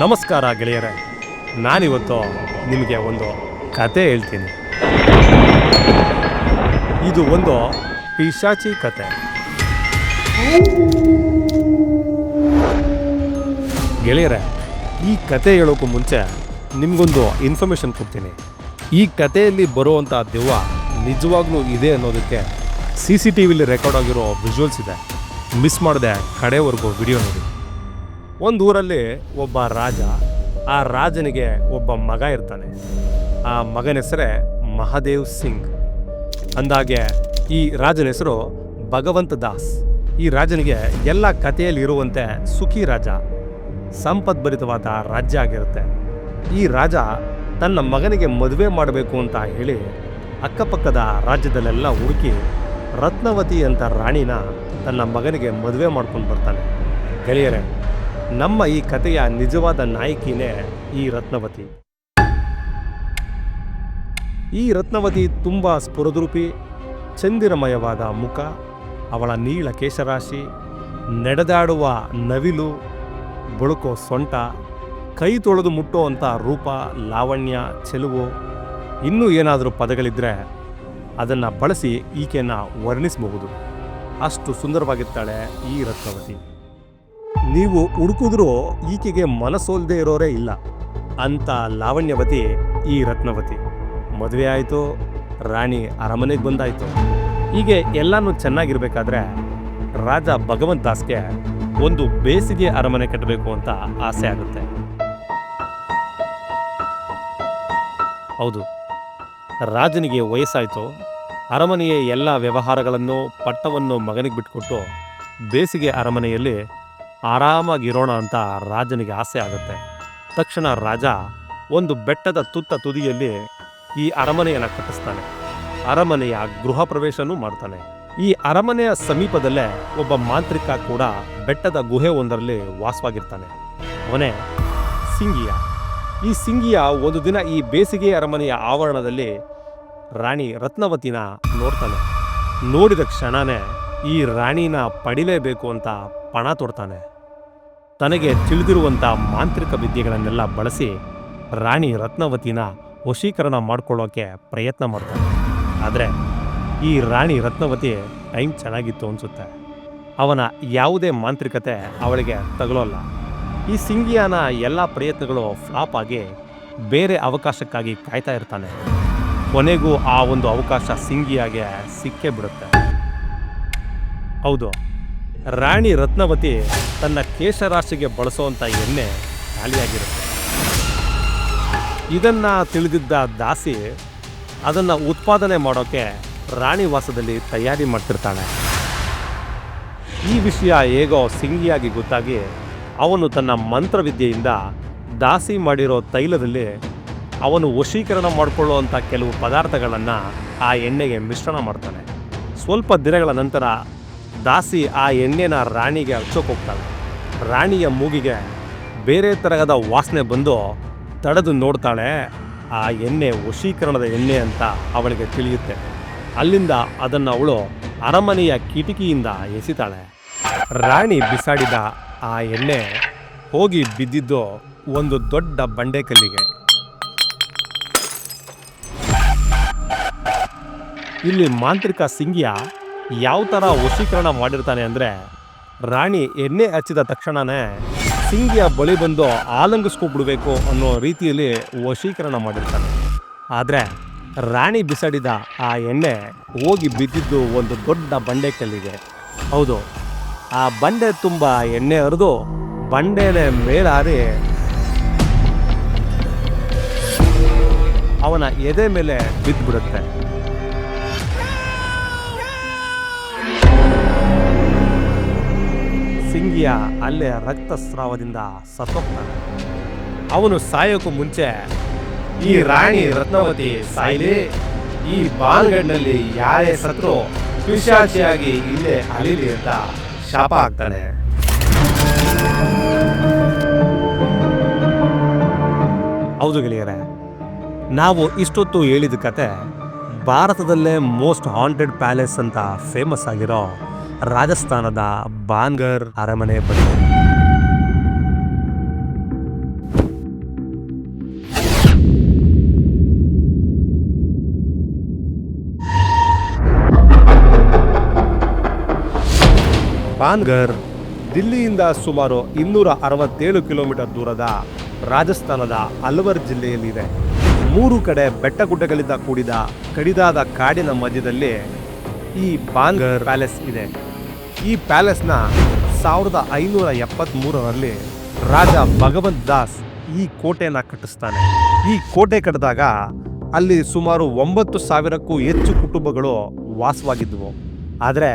ನಮಸ್ಕಾರ ಗೆಳೆಯರೇ. ನಾನಿವತ್ತು ನಿಮಗೆ ಒಂದು ಕತೆ ಹೇಳ್ತೀನಿ. ಇದು ಒಂದು ಪಿಶಾಚಿ ಕತೆ. ಗೆಳೆಯರೇ, ಈ ಕತೆ ಹೇಳೋಕ್ಕೂ ಮುಂಚೆ ನಿಮಗೊಂದು ಇನ್ಫಾರ್ಮೇಷನ್ ಕೊಡ್ತೀನಿ. ಈ ಕತೆಯಲ್ಲಿ ಬರುವಂಥ ದೆವ್ವ ನಿಜವಾಗ್ಲೂ ಇದೆ ಅನ್ನೋದಕ್ಕೆ ಸಿ ಸಿ ಟಿ ವಿಲಿ ರೆಕಾರ್ಡ್ ಆಗಿರೋ ವಿಜುವಲ್ಸ್ ಇದೆ. ಮಿಸ್ ಮಾಡದೆ ಕಡೆವರೆಗೂ ವಿಡಿಯೋ ನೋಡಿ. ಒಂದು ಊರಲ್ಲಿ ಒಬ್ಬ ರಾಜ, ಆ ರಾಜನಿಗೆ ಒಬ್ಬ ಮಗ ಇರ್ತಾನೆ. ಆ ಮಗನ ಹೆಸರೇ ಮಹಾದೇವ್ ಸಿಂಗ್. ಅಂದಾಗೆ ಈ ರಾಜನ ಹೆಸರು ಭಗವಂತ ದಾಸ್. ಈ ರಾಜನಿಗೆ ಎಲ್ಲ ಕಥೆಯಲ್ಲಿ ಇರುವಂತೆ ಸುಖಿ ರಾಜ ಸಂಪದ್ಭರಿತವಾದ ರಾಜ್ಯ ಆಗಿರುತ್ತೆ. ಈ ರಾಜ ತನ್ನ ಮಗನಿಗೆ ಮದುವೆ ಮಾಡಬೇಕು ಅಂತ ಹೇಳಿ ಅಕ್ಕಪಕ್ಕದ ರಾಜ್ಯದಲ್ಲೆಲ್ಲ ಹುಡುಕಿ ರತ್ನವತಿ ಅಂತ ರಾಣಿನ ತನ್ನ ಮಗನಿಗೆ ಮದುವೆ ಮಾಡ್ಕೊಂಡು ಬರ್ತಾನೆ. ಗೆಳೆಯರೇ ನಮ್ಮ ಈ ಕಥೆಯ ನಿಜವಾದ ನಾಯಕಿನೇ ಈ ರತ್ನವತಿ. ಈ ರತ್ನವತಿ ತುಂಬ ಸ್ಫುರದ್ರೂಪಿ, ಚಂದಿರಮಯವಾದ ಮುಖ, ಅವಳ ನೀಳ ಕೇಶರಾಶಿ, ನಡೆದಾಡುವ ನವಿಲು, ಬಳುಕೋ ಸೊಂಟ, ಕೈ ತೊಳೆದು ಮುಟ್ಟುವಂಥ ರೂಪ, ಲಾವಣ್ಯ, ಚೆಲುವು, ಇನ್ನೂ ಏನಾದರೂ ಪದಗಳಿದ್ದರೆ ಅದನ್ನು ಬಳಸಿ ಈಕೆಯನ್ನು ವರ್ಣಿಸಬಹುದು. ಅಷ್ಟು ಸುಂದರವಾಗಿರ್ತಾಳೆ ಈ ರತ್ನವತಿ. ನೀವು ಹುಡುಕಿದ್ರೂ ಈಕೆಗೆ ಮನಸೋಲ್ದೇ ಇರೋರೇ ಇಲ್ಲ ಅಂತ ಲಾವಣ್ಯವತಿ, ಈ ರತ್ನವತಿ. ಮದುವೆ ಆಯಿತು, ರಾಣಿ ಅರಮನೆಗೆ ಬಂದಾಯಿತು. ಹೀಗೆ ಎಲ್ಲನೂ ಚೆನ್ನಾಗಿರ್ಬೇಕಾದ್ರೆ ರಾಜ ಭಗವಂತ ದಾಸ್ಗೆ ಒಂದು ಬೇಸಿಗೆ ಅರಮನೆ ಕಟ್ಟಬೇಕು ಅಂತ ಆಸೆ ಆಗುತ್ತೆ. ಹೌದು, ರಾಜನಿಗೆ ವಯಸ್ಸಾಯಿತು. ಅರಮನೆಯ ಎಲ್ಲ ವ್ಯವಹಾರಗಳನ್ನು, ಪಟ್ಟವನ್ನು ಮಗನಿಗೆ ಬಿಟ್ಕೊಟ್ಟು ಬೇಸಿಗೆ ಅರಮನೆಯಲ್ಲಿ ಆರಾಮಾಗಿರೋಣ ಅಂತ ರಾಜನಿಗೆ ಆಸೆ ಆಗುತ್ತೆ. ತಕ್ಷಣ ರಾಜ ಒಂದು ಬೆಟ್ಟದ ತುತ್ತ ತುದಿಯಲ್ಲಿ ಈ ಅರಮನೆಯನ್ನು ಕಟ್ಟಿಸ್ತಾನೆ. ಅರಮನೆಯ ಗೃಹ ಪ್ರವೇಶನೂ ಮಾಡ್ತಾನೆ. ಈ ಅರಮನೆಯ ಸಮೀಪದಲ್ಲೇ ಒಬ್ಬ ಮಾಂತ್ರಿಕ ಕೂಡ ಬೆಟ್ಟದ ಗುಹೆ ಒಂದರಲ್ಲಿ ವಾಸವಾಗಿರ್ತಾನೆ. ಅವನೇ ಸಿಂಗಿಯ. ಈ ಸಿಂಗಿಯ ಒಂದು ದಿನ ಈ ಬೇಸಿಗೆ ಅರಮನೆಯ ಆವರಣದಲ್ಲಿ ರಾಣಿ ರತ್ನವತಿನ ನೋಡ್ತಾನೆ. ನೋಡಿದ ಕ್ಷಣನೇ ಈ ರಾಣಿನ ಪಡಿಲೇಬೇಕು ಅಂತ ಪಣ ತೊಡ್ತಾನೆ. ತನಗೆ ತಿಳಿದಿರುವಂಥ ಮಾಂತ್ರಿಕ ವಿದ್ಯೆಗಳನ್ನೆಲ್ಲ ಬಳಸಿ ರಾಣಿ ರತ್ನವತಿನ ವಶೀಕರಣ ಮಾಡ್ಕೊಳ್ಳೋಕೆ ಪ್ರಯತ್ನ ಮಾಡ್ತಾನೆ. ಆದರೆ ಈ ರಾಣಿ ರತ್ನವತಿ ಟೈಮ್ ಚೆನ್ನಾಗಿತ್ತು ಅನಿಸುತ್ತೆ. ಅವನ ಯಾವುದೇ ಮಾಂತ್ರಿಕತೆ ಅವಳಿಗೆ ತಗಲೋಲ್ಲ ಈ ಸಿಂಗಿಯಾನ ಎಲ್ಲ ಪ್ರಯತ್ನಗಳು ಫ್ಲಾಪ್ ಆಗಿ ಬೇರೆ ಅವಕಾಶಕ್ಕಾಗಿ ಕಾಯ್ತಾ ಇರ್ತಾನೆ. ಕೊನೆಗೂ ಆ ಒಂದು ಅವಕಾಶ ಸಿಂಗಿಯಾಗೆ ಸಿಕ್ಕೇ ಬಿಡುತ್ತೆ. ಹೌದು. ರಾಣಿ ರತ್ನವತಿ ತನ್ನ ಕೇಶರಾಶಿಗೆ ಬಳಸುವಂಥ ಎಣ್ಣೆ ಖಾಲಿಯಾಗಿರುತ್ತೆ. ಇದನ್ನು ತಿಳಿದಿದ್ದ ದಾಸಿ ಅದನ್ನು ಉತ್ಪಾದನೆ ಮಾಡೋಕೆ ರಾಣಿ ವಾಸದಲ್ಲಿ ತಯಾರಿ ಮಾಡ್ತಿರ್ತಾನೆ. ಈ ವಿಷಯ ಹೇಗೋ ಸಿಂಗಿಯಾಗಿ ಗೊತ್ತಾಗಿ ಅವನು ತನ್ನ ಮಂತ್ರವಿದ್ಯೆಯಿಂದ ದಾಸಿ ಮಾಡಿರೋ ತೈಲದಲ್ಲಿ ಅವನು ವಶೀಕರಣ ಮಾಡಿಕೊಳ್ಳುವಂಥ ಕೆಲವು ಪದಾರ್ಥಗಳನ್ನು ಆ ಎಣ್ಣೆಗೆ ಮಿಶ್ರಣ ಮಾಡ್ತಾನೆ. ಸ್ವಲ್ಪ ದಿನಗಳ ನಂತರ ದಾಸಿ ಆ ಎಣ್ಣೆನ ರಾಣಿಗೆ ಹಚ್ಚೋಕೆ ಹೋಗ್ತಾಳೆ. ರಾಣಿಯ ಮೂಗಿಗೆ ಬೇರೆ ತರಹದ ವಾಸನೆ ಬಂದು ತಡೆದು ನೋಡ್ತಾಳೆ, ಆ ಎಣ್ಣೆ ವಶೀಕರಣದ ಎಣ್ಣೆ ಅಂತ ಅವಳಿಗೆ ತಿಳಿಯುತ್ತೆ. ಅಲ್ಲಿಂದ ಅದನ್ನು ಅವಳು ಅರಮನೆಯ ಕಿಟಕಿಯಿಂದ ಎಸಿತಾಳೆ. ರಾಣಿ ಬಿಸಾಡಿದ ಆ ಎಣ್ಣೆ ಹೋಗಿ ಬಿದ್ದಿದ್ದು ಒಂದು ದೊಡ್ಡ ಬಂಡೆಕಲ್ಲಿಗೆ. ಇಲ್ಲಿ ಮಾಂತ್ರಿಕ ಸಿಂಗಿಯ ಯಾವ ಥರ ವಶೀಕರಣ ಮಾಡಿರ್ತಾನೆ ಅಂದರೆ ರಾಣಿ ಎಣ್ಣೆ ಹಚ್ಚಿದ ತಕ್ಷಣನೇ ಸಿಂಗಿಯ ಬಳಿ ಬಂದು ಆಲಂಗಿಸ್ಕೊಬಿಡ್ಬೇಕು ಅನ್ನೋ ರೀತಿಯಲ್ಲಿ ವಶೀಕರಣ ಮಾಡಿರ್ತಾನೆ. ಆದರೆ ರಾಣಿ ಬಿಸಾಡಿದ ಆ ಎಣ್ಣೆ ಹೋಗಿ ಬಿದ್ದಿದ್ದು ಒಂದು ದೊಡ್ಡ ಬಂಡೆ ಕಲ್ಲಿಗೆ. ಹೌದು, ಆ ಬಂಡೆ ತುಂಬ ಎಣ್ಣೆ ಹರಿದು ಬಂಡೆನೆ ಮೇಲಾರಿ ಅವನ ಎದೆ ಮೇಲೆ ಬಿದ್ದುಬಿಡುತ್ತೆ. ಸಿಂಗಿಯ ಅಲ್ಲೇ ರಕ್ತಸ್ರಾವದಿಂದ ಸತ್ತೋಗ್ತಾನೆ. ಅವನು ಸಾಯೋಕ್ಕೂ ಮುಂಚೆ, ಈ ರಾಣಿ ರತ್ನವತಿ ಸಾಯ್ಲಿ, ಈ ಬಾಲ್ಗಡ್ನಲ್ಲಿ ಯಾರೇ ಸತ್ರು ಪಿಶಾಚಿಯಾಗಿ ಇಲ್ಲೇ ಅಲಿಲಿ ಅಂತ ಶಾಪ ಆಗ್ತಾನೆ ಹೌದು ಗೆಳೆಯರೆ, ನಾವು ಇಷ್ಟೊತ್ತು ಹೇಳಿದ ಕತೆ ಭಾರತದಲ್ಲೇ ಮೋಸ್ಟ್ ಹಾಂಟೆಡ್ ಪ್ಯಾಲೇಸ್ ಅಂತ ಫೇಮಸ್ ಆಗಿರೋ ರಾಜಸ್ಥಾನದ ಬಾನ್ಗರ್ ಅರಮನೆ ಬಳಿ. ಬಾನ್ಗರ್ ದಿಲ್ಲಿಯಿಂದ ಸುಮಾರು ಇನ್ನೂರ ಅರವತ್ತೇಳು ಕಿಲೋಮೀಟರ್ ದೂರದ ರಾಜಸ್ಥಾನದ ಅಲ್ವರ್ ಜಿಲ್ಲೆಯಲ್ಲಿದೆ. ಮೂರು ಕಡೆ ಬೆಟ್ಟ ಗುಡ್ಡಗಳಿಂದ ಕೂಡಿದ ಕಡಿದಾದ ಕಾಡಿನ ಮಧ್ಯದಲ್ಲಿ ಈ ಬಾನ್ಗರ್ ಪ್ಯಾಲೆಸ್ ಇದೆ. ಈ ಪ್ಯಾಲೇಸ್ನ ಸಾವಿರದ ಐನೂರ ಎಪ್ಪತ್ತ್ಮೂರರಲ್ಲಿ ರಾಜ ಭಗವಂತ್ ದಾಸ್ ಈ ಕೋಟೆನ ಕಟ್ಟಿಸ್ತಾನೆ. ಈ ಕೋಟೆ ಕಟ್ಟಿದಾಗ ಅಲ್ಲಿ ಸುಮಾರು ಒಂಬತ್ತು ಸಾವಿರಕ್ಕೂ ಹೆಚ್ಚು ಕುಟುಂಬಗಳು ವಾಸವಾಗಿದ್ವು. ಆದರೆ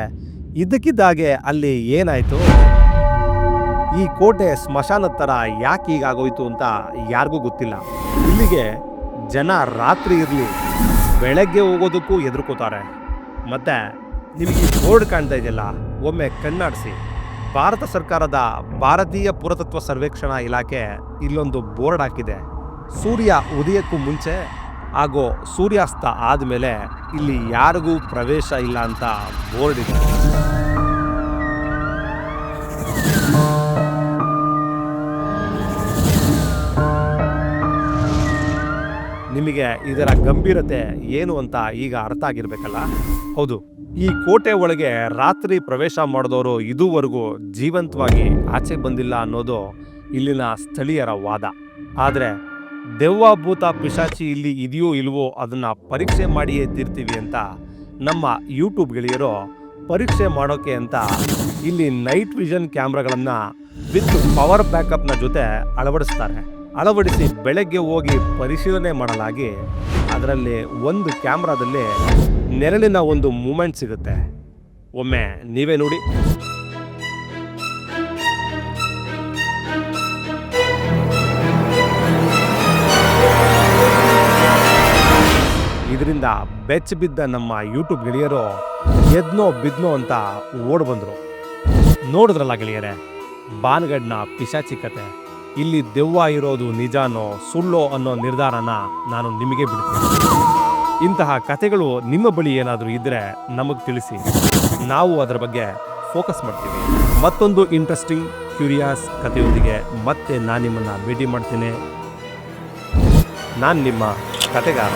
ಇದಕ್ಕಿದ್ದಾಗೆ ಅಲ್ಲಿ ಏನಾಯಿತು? ಈ ಕೋಟೆ ಸ್ಮಶಾನದ ಥರ ಯಾಕೆ ಹೀಗಾಗೋಯ್ತು ಅಂತ ಯಾರಿಗೂ ಗೊತ್ತಿಲ್ಲ. ಇಲ್ಲಿಗೆ ಜನ ರಾತ್ರಿ ಇರಲಿ, ಬೆಳಗ್ಗೆ ಹೋಗೋದಕ್ಕೂ ಹೆದರ್ಕೋತಾರೆ. ಮತ್ತೆ ನಿಮಗೆ ಈ ಬೋರ್ಡ್ ಕಾಣ್ತಾ ಇದೆಯಲ್ಲ, ಒಮ್ಮೆ ಕಣ್ಣಾಡಿಸಿ. ಭಾರತ ಸರ್ಕಾರದ ಭಾರತೀಯ ಪುರಾತತ್ವ ಸರ್ವೇಕ್ಷಣಾ ಇಲಾಖೆ ಇಲ್ಲೊಂದು ಬೋರ್ಡ್ ಹಾಕಿದೆ. ಸೂರ್ಯ ಉದಯಕ್ಕೂ ಮುಂಚೆ ಹಾಗೂ ಸೂರ್ಯಾಸ್ತ ಆದಮೇಲೆ ಇಲ್ಲಿ ಯಾರಿಗೂ ಪ್ರವೇಶ ಇಲ್ಲ ಅಂತ ಬೋರ್ಡ್ ಇದೆ. ನಿಮಗೆ ಇದರ ಗಂಭೀರತೆ ಏನು ಅಂತ ಈಗ ಅರ್ಥ ಆಗಿರಬೇಕಲ್ಲ? ಹೌದು. ಈ ಕೋಟೆ ಒಳಗೆ ರಾತ್ರಿ ಪ್ರವೇಶ ಮಾಡಿದವರು ಇದುವರೆಗೂ ಜೀವಂತವಾಗಿ ಆಚೆ ಬಂದಿಲ್ಲ ಅನ್ನೋದು ಇಲ್ಲಿನ ಸ್ಥಳೀಯರ ವಾದ. ಆದರೆ ದೆವ್ವ ಭೂತ ಪಿಶಾಚಿ ಇಲ್ಲಿ ಇದೆಯೋ ಇಲ್ವೋ ಅದನ್ನು ಪರೀಕ್ಷೆ ಮಾಡಿಯೇ ತೀರ್ತೀವಿ ಅಂತ ನಮ್ಮ ಯೂಟ್ಯೂಬ್ ಗೆಳೆಯರು ಪರೀಕ್ಷೆ ಮಾಡೋಕೆ ಅಂತ ಇಲ್ಲಿ ನೈಟ್ ವಿಷನ್ ಕ್ಯಾಮ್ರಾಗಳನ್ನು ವಿತ್ ಪವರ್ ಬ್ಯಾಕಪ್ನ ಜೊತೆ ಅಳವಡಿಸ್ತಾರೆ. ಅಳವಡಿಸಿ ಬೆಳಗ್ಗೆ ಹೋಗಿ ಪರಿಶೀಲನೆ ಮಾಡಲಾಗಿ ಅದರಲ್ಲಿ ಒಂದು ಕ್ಯಾಮ್ರಾದಲ್ಲಿ ನೆರಳಿನ ಒಂದು ಮೂಮೆಂಟ್ ಸಿಗುತ್ತೆ. ಒಮ್ಮೆ ನೀವೇ ನೋಡಿ. ಇದರಿಂದ ಬೆಚ್ಚ ಬಿದ್ದ ನಮ್ಮ ಯೂಟ್ಯೂಬ್ ಗೆಳೆಯರು ಎದ್ನೋ ಬಿದ್ನೋ ಅಂತ ಓಡ್ ಬಂದ್ರು. ನೋಡಿದ್ರಲ್ಲ ಗೆಳೆಯರೆ, ಬಾನ್ಗಡ್ನ ಪಿಶಾಚಿ ಕತೆ. ಇಲ್ಲಿ ದೆವ್ವ ಇರೋದು ನಿಜಾನೋ ಸುಳ್ಳೋ ಅನ್ನೋ ನಿರ್ಧಾರನ ನಾನು ನಿಮಗೆ ಬಿಡ್ತೀನಿ. ಇಂತಹ ಕತೆಗಳು ನಿಮ್ಮ ಬಳಿ ಏನಾದರೂ ಇದ್ದರೆ ನಮಗೆ ತಿಳಿಸಿ. ನಾವು ಅದರ ಬಗ್ಗೆ ಫೋಕಸ್ ಮಾಡ್ತೀವಿ. ಮತ್ತೊಂದು ಇಂಟ್ರೆಸ್ಟಿಂಗ್ ಕ್ಯೂರಿಯಾಸ್ ಕಥೆಯೊಂದಿಗೆ ಮತ್ತೆ ನಾನು ನಿಮ್ಮನ್ನು ಭೇಟಿ ಮಾಡ್ತೀನಿ. ನಾನು ನಿಮ್ಮ ಕತೆಗಾರ